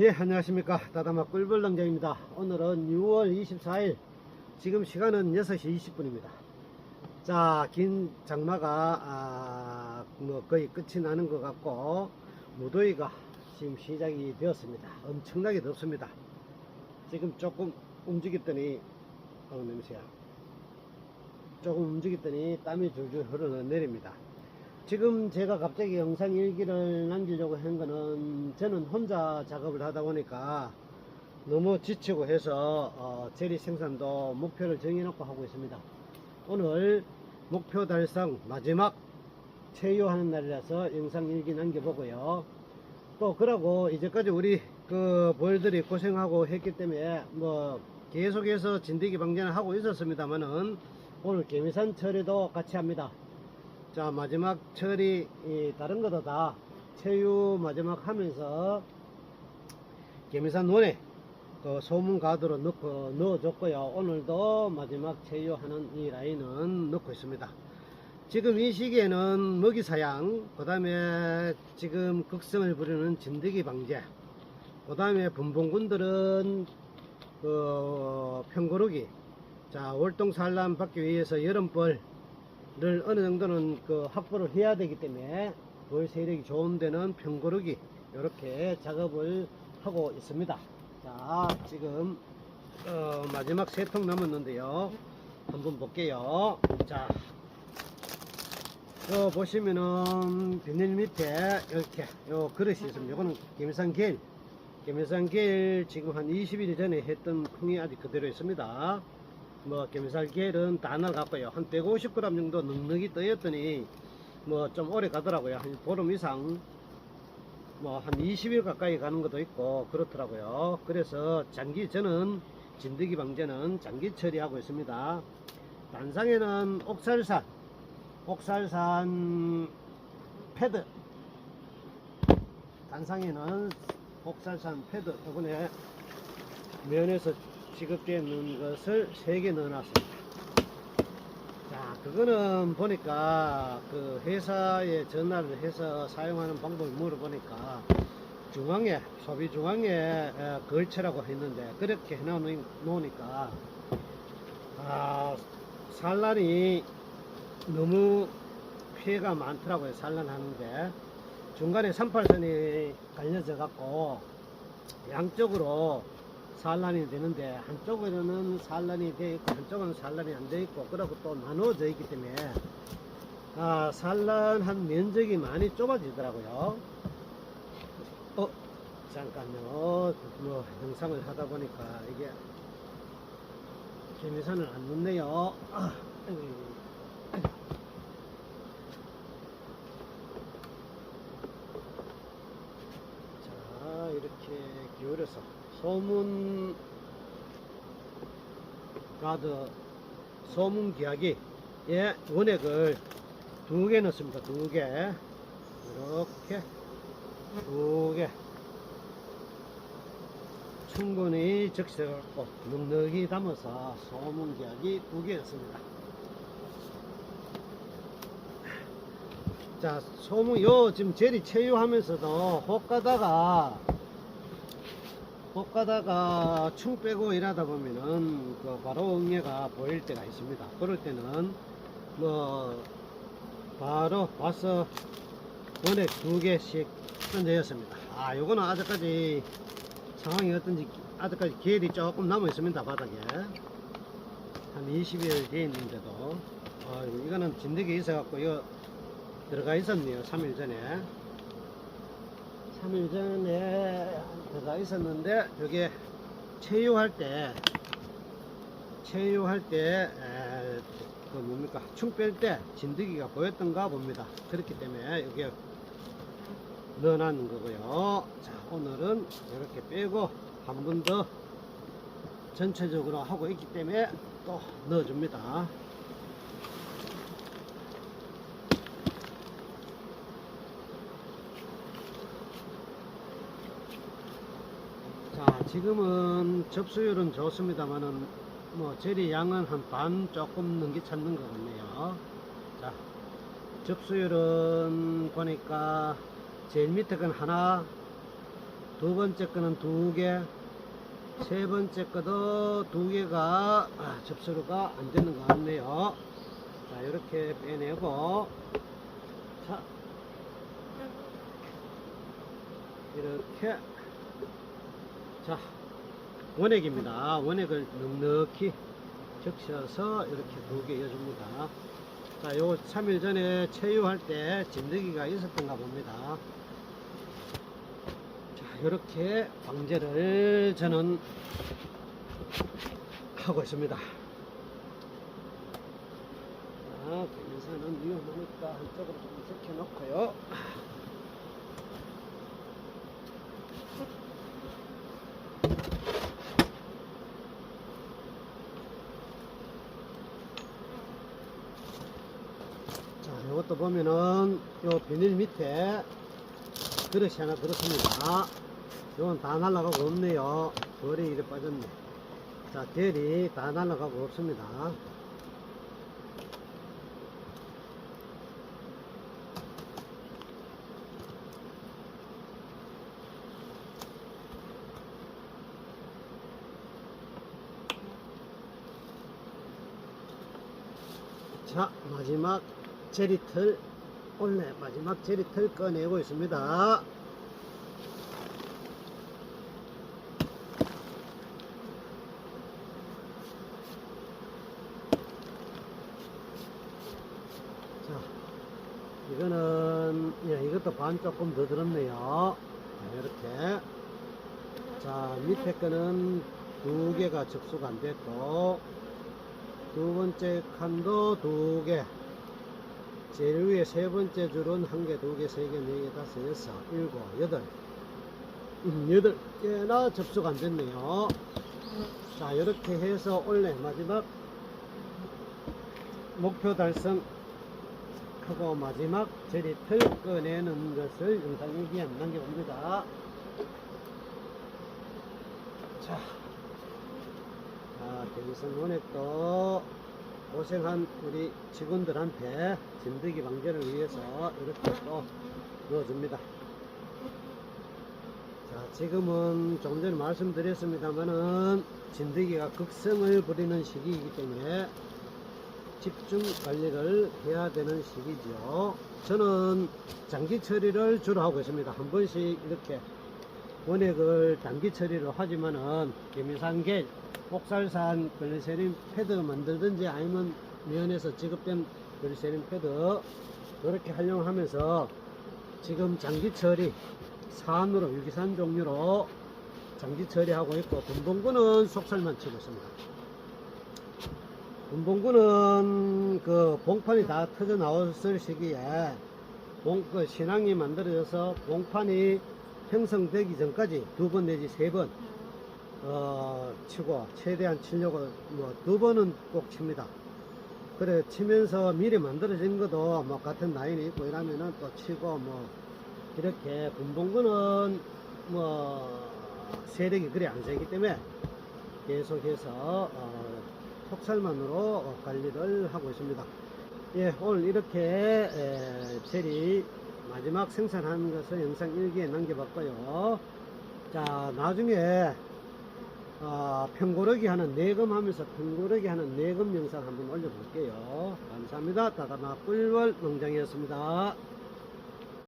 예, 안녕하십니까. 다다마 꿀벌농장입니다. 오늘은 6월 24일, 지금 시간은 6시 20분입니다. 자, 긴 장마가, 아, 뭐 거의 끝이 나는 것 같고, 무더위가 지금 시작이 되었습니다. 엄청나게 덥습니다. 지금 조금 움직였더니, 어, 냄새야. 조금 움직였더니 땀이 줄줄 흘러내립니다. 지금 제가 갑자기 영상 일기를 남기려고 한 거는 저는 혼자 작업을 하다 보니까 너무 지치고 해서 어, 제리 생산도 목표를 정해놓고 하고 있습니다. 오늘 목표 달성 마지막 체유하는 날이라서 영상 일기 남겨보고요. 또 그러고 이제까지 우리 그 벌들이 고생하고 했기 때문에 뭐 계속해서 진드기 방전을 하고 있었습니다만은 오늘 개미산 처리도 같이 합니다. 자 마지막 처리 이, 다른 거도 다. 체유 마지막 하면서 개미산 논에 그 소문 가드로 넣고 넣어줬고요. 오늘도 마지막 체유하는 이 라인은 넣고 있습니다. 지금 이 시기에는 먹이 사양 그 다음에 지금 극성을 부리는 진드기 방제 그 다음에 분봉군들은 그 평고르기 자 월동 산란 받기 위해서 여름벌 를 어느 정도는 그 확보를 해야 되기 때문에 돌 세력이 좋은 데는 평고르기 이렇게 작업을 하고 있습니다. 자 지금 어, 마지막 세 통 남았는데요. 한번 볼게요. 자, 요 보시면은 비닐 밑에 이렇게 요 그릇이 있습니다. 요거는 개미산 겔, 개미산 겔 지금 한 20일 전에 했던 풍이 아직 그대로 있습니다. 뭐 겔은 다 나갔고요. 한 150g 정도 넉넉히 떠였더니 뭐 좀 오래 가더라고요. 한 보름 이상 뭐 한 20일 가까이 가는 것도 있고 그렇더라고요. 그래서 장기 저는 진드기 방제는 장기 처리하고 있습니다. 단상에는 옥살산 옥살산 패드. 단상에는 옥살산 패드. 이번에 면에서 지급되어 있는 것을 3개 넣어놨습니다. 자, 그거는 보니까 그 회사에 전화를 해서 사용하는 방법을 물어보니까 중앙에, 소비 중앙에 에, 걸치라고 했는데 그렇게 해놓으니까 아, 산란이 너무 피해가 많더라고요. 산란하는데 중간에 38선이 갈려져 갖고 양쪽으로 산란이 되는데 한쪽에는 산란이 되어 있고 한쪽은 산란이 안 되어 있고 그러고 또 나누어져 있기 때문에 아, 산란한 면적이 많이 좁아지더라고요. 어, 잠깐요. 뭐 영상을 하다 보니까 이게 개미산을 안 넣네요. 아. 자, 이렇게 기울여서 소문 가드 소문 기하기 예 원액을 두 개 넣습니다. 두 개. 이렇게 두 개. 충분히 적셔갖고 넉넉히 담아서 소문 기하기 두개 넣습니다. 자 소문 요 지금 제리 체유하면서도 혹 가다가 못 가다가 충 빼고 일하다 보면은 그 바로 응애가 보일 때가 있습니다. 그럴 때는 뭐 바로 와서 원액 두 개씩 던져였습니다. 아 요거는 아직까지 상황이 어떤지 아직까지 기회이 조금 남아 있습니다 바닥에 한 20일 뒤에 있는데도 어, 이거는 진드기 있어 갖고 이거 들어가 있었네요 3일 전에 3일 전에 들어가 있었는데 여기에 체유할 때 체유할 때 에, 그 뭡니까? 충 뺄 때 진드기가 보였던가 봅니다. 그렇기 때문에 여기에 넣어놨는 거고요. 자 오늘은 이렇게 빼고 한 번 더 전체적으로 하고 있기 때문에 또 넣어줍니다 자, 지금은 접수율은 좋습니다만은 뭐 제리 양은 한 반 조금 넘게 찾는 것 같네요. 자, 접수율은 보니까 제일 밑에 건 하나, 두 번째 거는 두 개, 세 번째 거도 두 개가 아, 접수가 안 되는 것 같네요. 자, 이렇게 빼내고, 자, 이렇게, 자, 원액입니다. 원액을 넉넉히 적셔서 이렇게 두개 넣어줍니다. 자, 요 3일 전에 체유할 때 진드기가 있었던가 봅니다. 자, 이렇게 방제를 저는 하고 있습니다. 자, 인사는 위험하니까 한쪽으로 좀 적혀놓고요. 자, 이것도 보면은 요 비닐 밑에 그릇이 하나 들었습니다. 이건 다 날라가고 없네요. 벌이 이래 빠졌네. 자, 대리 다 날라가고 없습니다. 자, 마지막 제리틀, 원래 마지막 제리틀 꺼내고 있습니다. 자, 이거는, 예, 이것도 반 조금 더 들었네요. 자, 이렇게. 자, 밑에 거는 두 개가 접수가 안 됐고, 두 번째 칸도 두 개. 제일 위에 세 번째 줄은 한 개, 두 개, 세 개, 네 개, 다섯, 여섯, 일곱, 여덟. 음, 여덟 개나 접수가 안 됐네요. 자, 이렇게 해서 원래 마지막 목표 달성 하고 마지막 저리틀 꺼내는 것을 영상 일기에 남겨봅니다. 자, 자, 대리선 원액도 고생한 우리 직원들한테 진드기 방제를 위해서 이렇게 또 넣어줍니다. 자, 지금은 조금 전에 말씀드렸습니다만은 진드기가 극성을 부리는 시기이기 때문에 집중 관리를 해야 되는 시기죠. 저는 장기 처리를 주로 하고 있습니다. 한 번씩 이렇게 원액을 단기 처리를 하지만은 개미산겔, 복살산 글리세린 패드 만들든지 아니면 면에서 지급된 글리세린 패드 이렇게 활용하면서 지금 장기 처리 산으로 유기산 종류로 장기 처리하고 있고 분봉구는 속살만 치고 있습니다. 분봉구는 그 봉판이 다 터져 나왔을 시기에 봉, 그 신앙이 만들어져서 봉판이 형성되기 전까지 두 번 내지 세 번, 어, 치고, 최대한 치려고, 뭐, 두 번은 꼭 칩니다. 그래, 치면서 미리 만들어진 것도 뭐, 같은 라인이 있고 이러면은 또 치고, 뭐, 이렇게 분봉구는 뭐, 세력이 그리 안 세기 때문에 계속해서, 어, 톡살만으로 어, 관리를 하고 있습니다. 예, 오늘 이렇게 에, 체리 마지막 생산하는 것을 영상 일기에 남겨봤고요. 자, 나중에 어, 평고르기 하는 내금 하면서 평고르기 하는 내금 영상 한번 올려볼게요. 감사합니다. 다다마 꿀벌 농장이었습니다.